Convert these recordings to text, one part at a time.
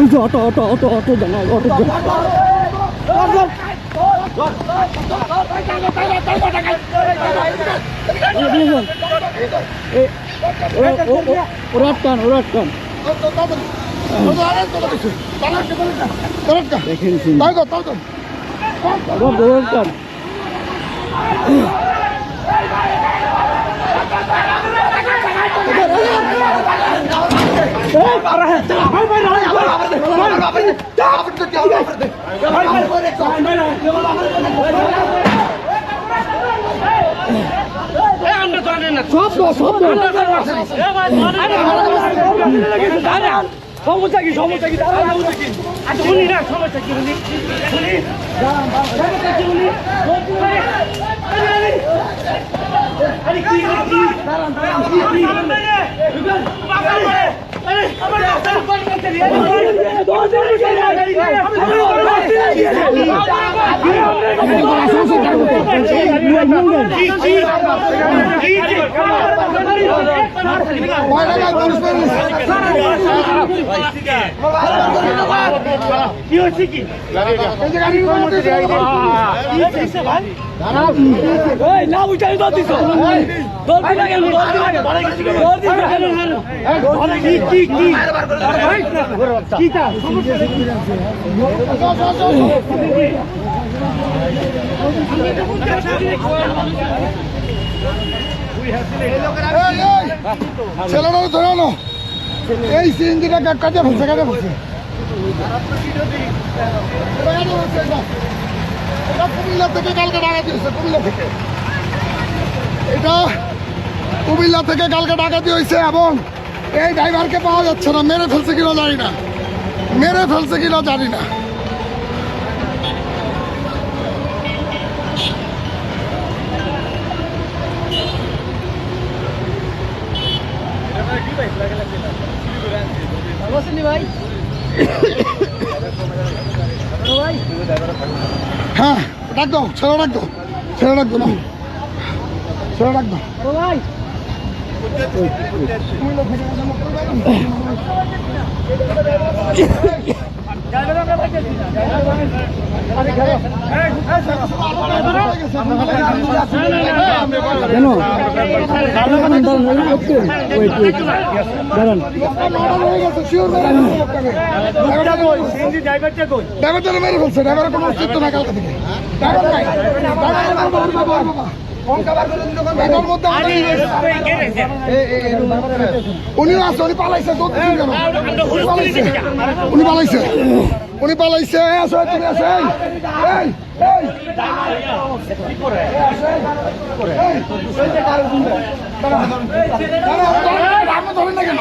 ওই যে auto auto auto auto জানা অটো ওরা টান ওরা টান দেখেন সমস্যা কি সমস্যা কি সমস্যা কি আচ্ছা উনি না সমস্যা কি উনি উনি সংসদ কি হচ্ছে কি না উঠাই দর দিছো দর দিলা কেন দর দিলা কেন দর দিলা কেন কি কি কি কি তা ছেলেটাও এই সিএনজিটা কাটে ফেলছে কাটে ফেলছে থেকে কালকে এটা কুমিল্লা থেকে কালকে ডাকাতি হয়েছে এবং এই ড্রাইভারকে পাওয়া যাচ্ছে না। মেরে ফেলছে কিনা জানি না। মেরে ফেলছে কিনা জানি না। হ্যাঁ ডাক দাও ছেলে ডাক দাও ছেলে ডাক দাও ছেলে ডাক দাও। ভাই দাঁড়ান দাঁড়ান ওয়েট ড্রাইভারটা মেরে ফেলছে ড্রাইভারের কোনো অস্তিত্ব নাই কালকে থেকে ড্রাইভার নাই উনিও আছে উনি পালাইছে উনি পালাইছে উনি পালাইছে আসো তুমি পাইছেন কেন?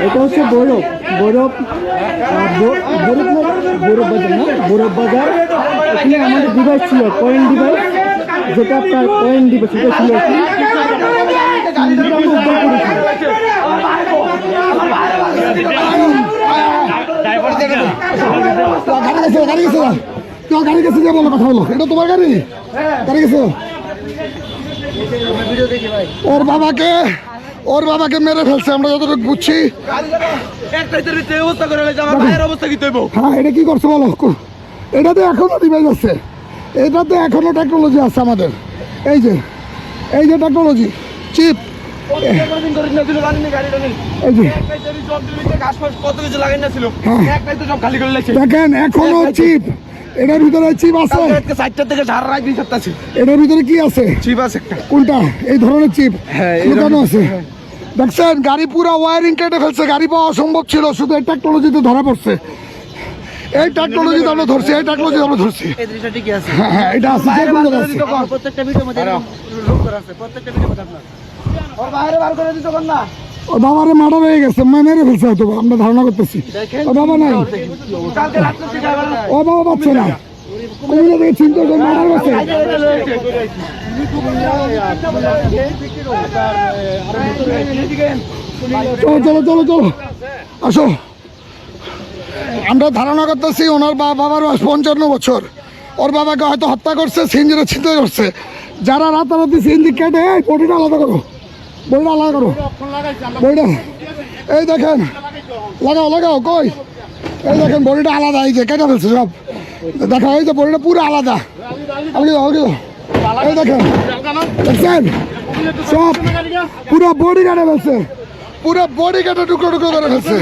এটা হচ্ছে বরফ। বরফ আহ, ব- বরফ না- বরফ বাজার না বরফ বাজার। এখানে আমাদের ডিভাইস ছিল পয়েন্ট ডিভাইস যেটা আপনার পয়েন্ট ডিভাইস সেটা ছিল এখানে। সেটা আমরা উদ্ধার করেছি গাড়ি গেছে গাড়ি গেছে না গাড়ি গেছে যে বলো কথা বলো এটা তোমার গাড়ি গাড়ি গেছে ওর বাবাকে ওর বাবাকে মেরে ফেলছে আমরা যতটুকু বুঝছি। হ্যাঁ এটা কি করছে বলো? এটাতে এখনও ডিভাইস আছে। এটাতে এখনও টেকনোলজি আছে আমাদের। এই যে এই যে টেকনোলজি চিপ হ্যাঁ। দেখেন এখনও চিপ এটার ভিতরে চিপ আছে। এটার ভিতরে কি আছে? কোনটা? এই ধরনের চিপ লুকানো আছে। দেখছেন গাড়ি পুরো ওয়ারিং কেটে ফেলছে গাড়ি পাওয়া অসম্ভব ছিল শুধু এই টেকনোলজিতে ধরা পড়ছে এই টেকনোলজি আমরা ধরছি এই টেকনোলজি আমরা ধরছি হ্যাঁ হ্যাঁ এটা আছে যে কোনো জায়গায় আছে। ওর বাবারে মার্ডার হয়ে গেছে মা মেরে ফেলছে হয়তো আমরা ধারণা করতেছি ও বাবা নাই ও বাবা পাচ্ছে না কুমিল্লা থেকে চিন্তা করে মার্ডার করছে চলো চলো চলো চলো। আসো। আমরা ধারণা করতেছি ওনার বাবার বয়স পঞ্চান্ন বছর। ওর বাবাকে হয়তো হত্যা করছে সিএনজিটা ছিনতাই করছে। যারা রাতারাতি সিএনজি কেটে বডিটা আলাদা করো। বডিটা আলাদা করো। বডিটা এই দেখেন। লাগাও লাগাও, কই? এই দেখেন, বডিটা আলাদা, এই যে কেটে ফেলছে সব। দেখো, এই যে বডিটা পুরো আলাদা। দাও। এই দেখেন, দেখছেন? সব পুরো বডি কেটে ফেলছে পুরো বডি কেটে টুকরো টুকরো করে ফেলছে